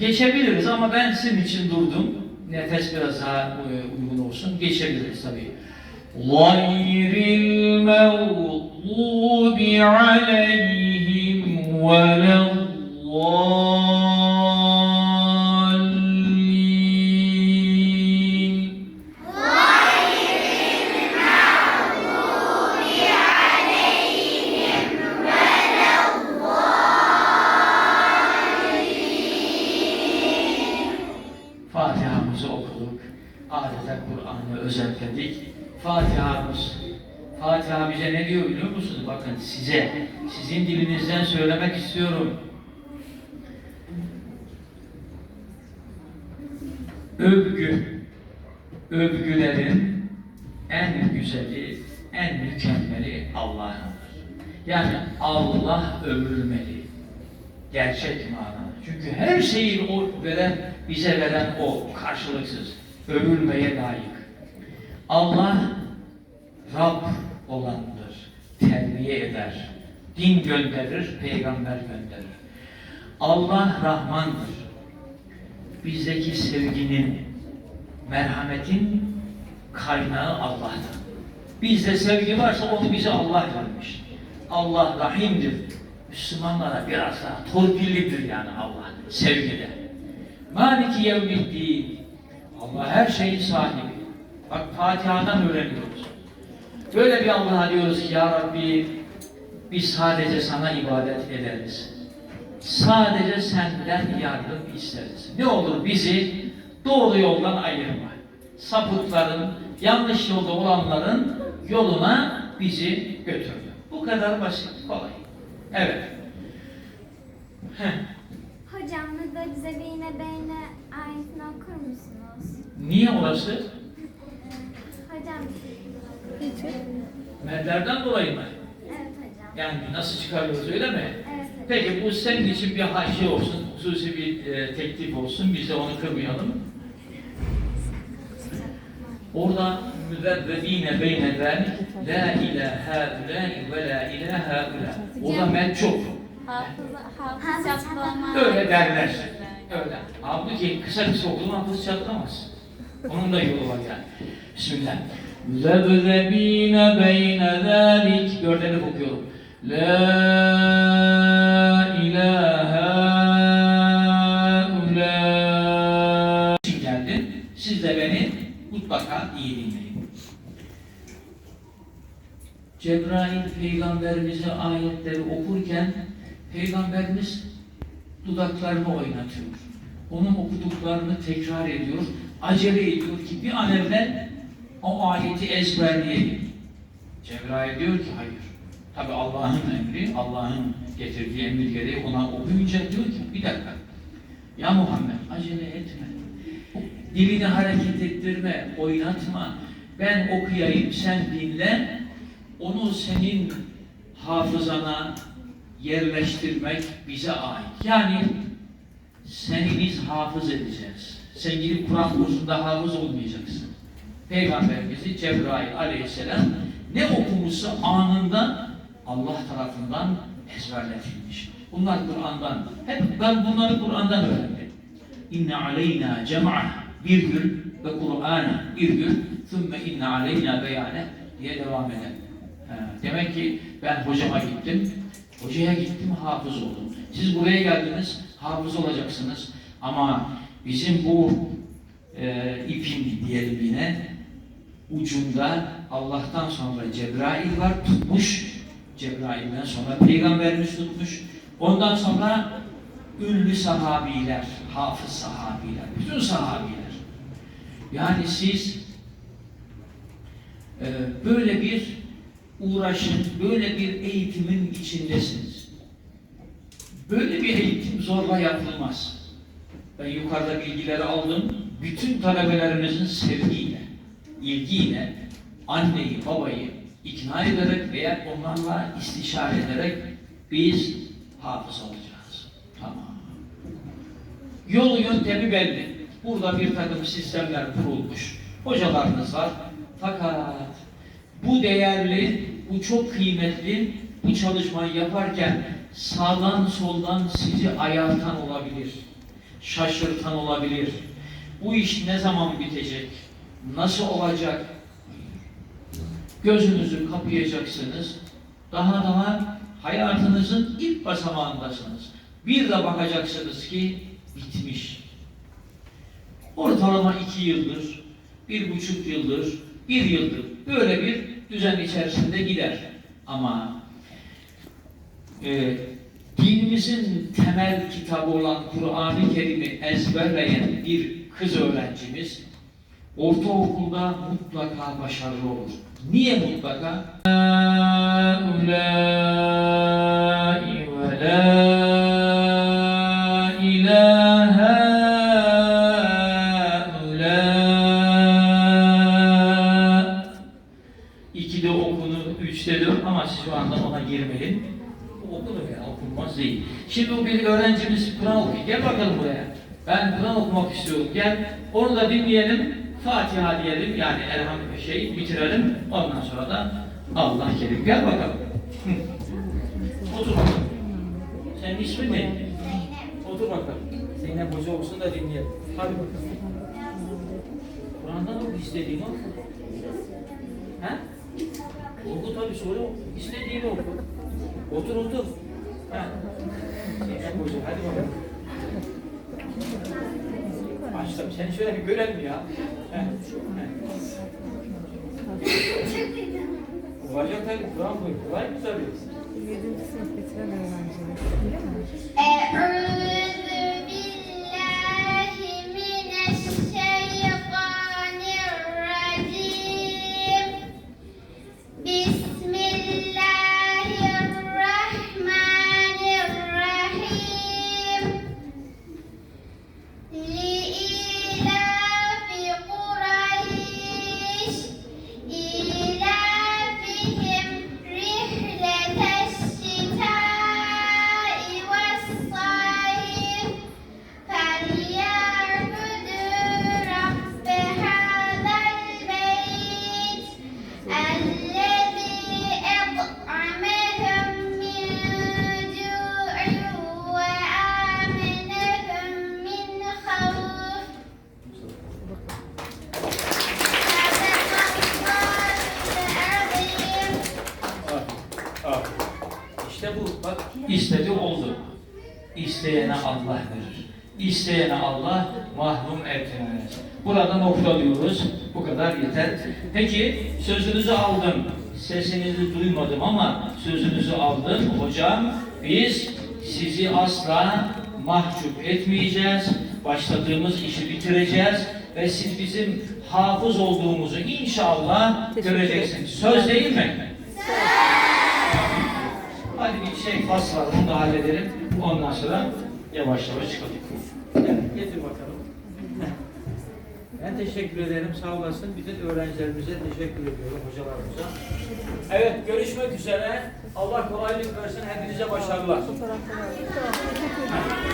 geçebiliriz ama ben sizin için durdum. Nefes biraz daha e, uygun olsun. Geçebiliriz tabii. غَيْرِ الْمَغْضُوبِ عَلَيْهِمْ وَلَا Adeta Kur'an'ı özetledik. Fatiha'mız. Fatiha bize ne diyor biliyor musunuz? Bakın size, sizin dilinizden söylemek istiyorum. Övgü, övgülerin en güzeli, en mükemmeli Allah'ındır. Yani Allah övülmeli. Gerçek manada. Çünkü her şeyin o veren, bize veren o karşılıksız. Övülmeye layık. Allah Rab olandır. Terbiye eder. Din gönderir, peygamber gönderir. Allah Rahmandır. Bizdeki sevginin, merhametin kaynağı Allah'tır. Bizde sevgi varsa onu bize Allah vermiş. Allah Rahim'dir. Müslümanlara biraz daha torpillidir yani Allah sevgide. Maliki yevmiddin. Allah her şeyin sahibi. Bak Fatiha'dan öğreniyoruz. Böyle bir Allah'a diyoruz ki ya Rabbi biz sadece sana ibadet ederiz. Sadece senden yardım isteriz. Ne olur bizi doğru yoldan ayırma. Sapıkların, yanlış yolda olanların yoluna bizi götürme. Bu kadar basit, kolay. Evet. Heh. Hocam burada bize beyne beyne ayetini okur musunuz? Niye orası? Hocam. Medlerden dolayı mı? Evet hocam. Yani nasıl çıkarıyoruz öyle mi? Evet hocam. Peki bu senin için bir haşi olsun, hususi bir e, teklif olsun, biz de onu kırmayalım. Orada müzebbedine beyne zâlik la ilahe ulâi ve la ilahe ulâ. Orada med çok. Hafız, hafız. Öyle derler. Öyle. Halbuki kısa kısa okudum hafız çatlamaz. Onun da yolu var yani. Bismillah. Müzebbedine beyne zâlik. Göldenip okuyorum. La ilahe ulâ. Için geldin. Siz de beni mutlaka iyi dinleyin. Cebrail peygamberimize ayetleri okurken peygamberimiz dudaklarını oynatıyor. Onun okuduklarını tekrar ediyor. Acele ediyor ki bir an evvel o ayeti ezberleyelim. Cebrail diyor ki hayır. Tabi Allah'ın emri, Allah'ın getirdiği emir gereği ona okuyunca diyor ki bir dakika. Ya Muhammed acele etme. Dilini hareket ettirme, oynatma. Ben okuyayım, sen dinle. Onu senin hafızana yerleştirmek bize ait. Yani seni biz hafız edeceğiz. Sen gidip Kur'an kursunda hafız olmayacaksın. Peygamberimizi Cebrail aleyhisselam ne okumuşsa anında Allah tarafından ezberletilmiş. Bunlar Kur'an'dan. Hep ben bunları Kur'an'dan öğrendim. İnne aleyna cem'a bir gün ve Kur'an'a bir gün thümme inne aleyna beyane diye devam eder. Demek ki ben hocama gittim. Hocaya gittim hafız oldum. Siz buraya geldiniz hafız olacaksınız. Ama bizim bu e, ipin diyelim yine ucunda Allah'tan sonra Cebrail var tutmuş. Cebrail'den sonra Peygamberimiz tutmuş. Ondan sonra ünlü sahabiler, hafız sahabiler, bütün sahabiler. Yani siz e, böyle bir uğraşın, böyle bir eğitimin içindesiniz. Böyle bir eğitim zorla yapılmaz. Ben yukarıda bilgileri aldım. Bütün talebelerimizin sevgiyle, ilgiyle anneyi, babayı ikna ederek veya onlarla istişare ederek biz hafız olacağız. Tamam. Yolu yöntemi belli. Burada bir takım sistemler kurulmuş. Hocalarınız var. Fakat bu değerli, bu çok kıymetli bu çalışmayı yaparken sağdan soldan sizi ayartan olabilir. Şaşırtan olabilir. Bu iş ne zaman bitecek? Nasıl olacak? Gözünüzü kapayacaksınız. Daha daha hayatınızın ilk basamağındasınız. Bir de bakacaksınız ki bitmiş. Ortalama iki yıldır, bir buçuk yıldır, bir yıldır böyle bir düzen içerisinde gider. Ama e, dinimizin temel kitabı olan Kur'an-ı Kerim'i ezberleyen bir kız öğrencimiz ortaokulda mutlaka başarılı olur. Niye mutlaka? İkide okunu, üçte de ama siz şu anda ona girmeyin. Okunur ya, okunmaz değil. Şimdi o bir öğrencimiz Kur'an okuyor. Gel bakalım buraya. Ben Kur'an okumak istiyorum. Gel. Onu da dinleyelim. Fatiha diyelim. Yani elhamdülillah şey bitirelim. Ondan sonra da Allah kerim. Gel bakalım. Otur bakalım. Senin ismin ne? Otur bakalım. Zeynep Hoca olsun da dinleyelim. Hadi bakalım. Kur'an'dan oku istediğini oku. He? Oku tabii oku. İstediğini oku. Otur otur. Ha. Hadi bakalım. Aç. Seni şöyle bir görelim ya. Heh. Heh. Olacak tabii. Bu. Kolay mı tabii? 7. sınıf bitiren öğrenciler. Öyle mi? Ee, istedi oldu. İsteyene Allah verir. İsteyene Allah mahrum etmez. Burada noktalıyoruz. Bu kadar yeter. Peki sözünüzü aldım. Sesinizi duymadım ama sözünüzü aldım. Hocam biz sizi asla mahcup etmeyeceğiz. Başladığımız işi bitireceğiz ve siz bizim hafız olduğumuzu inşallah göreceksiniz. Söz değil mi? Hadi bir şey fas var, onu da halledelim. Ondan sonra yavaş yavaş çıkalım. Gel, getir bakalım. Ben teşekkür ederim, sağ olasın. Bütün öğrencilerimize teşekkür ediyorum, hocalarımıza. Evet, görüşmek üzere. Allah kolaylık versin, hepinize başarılar.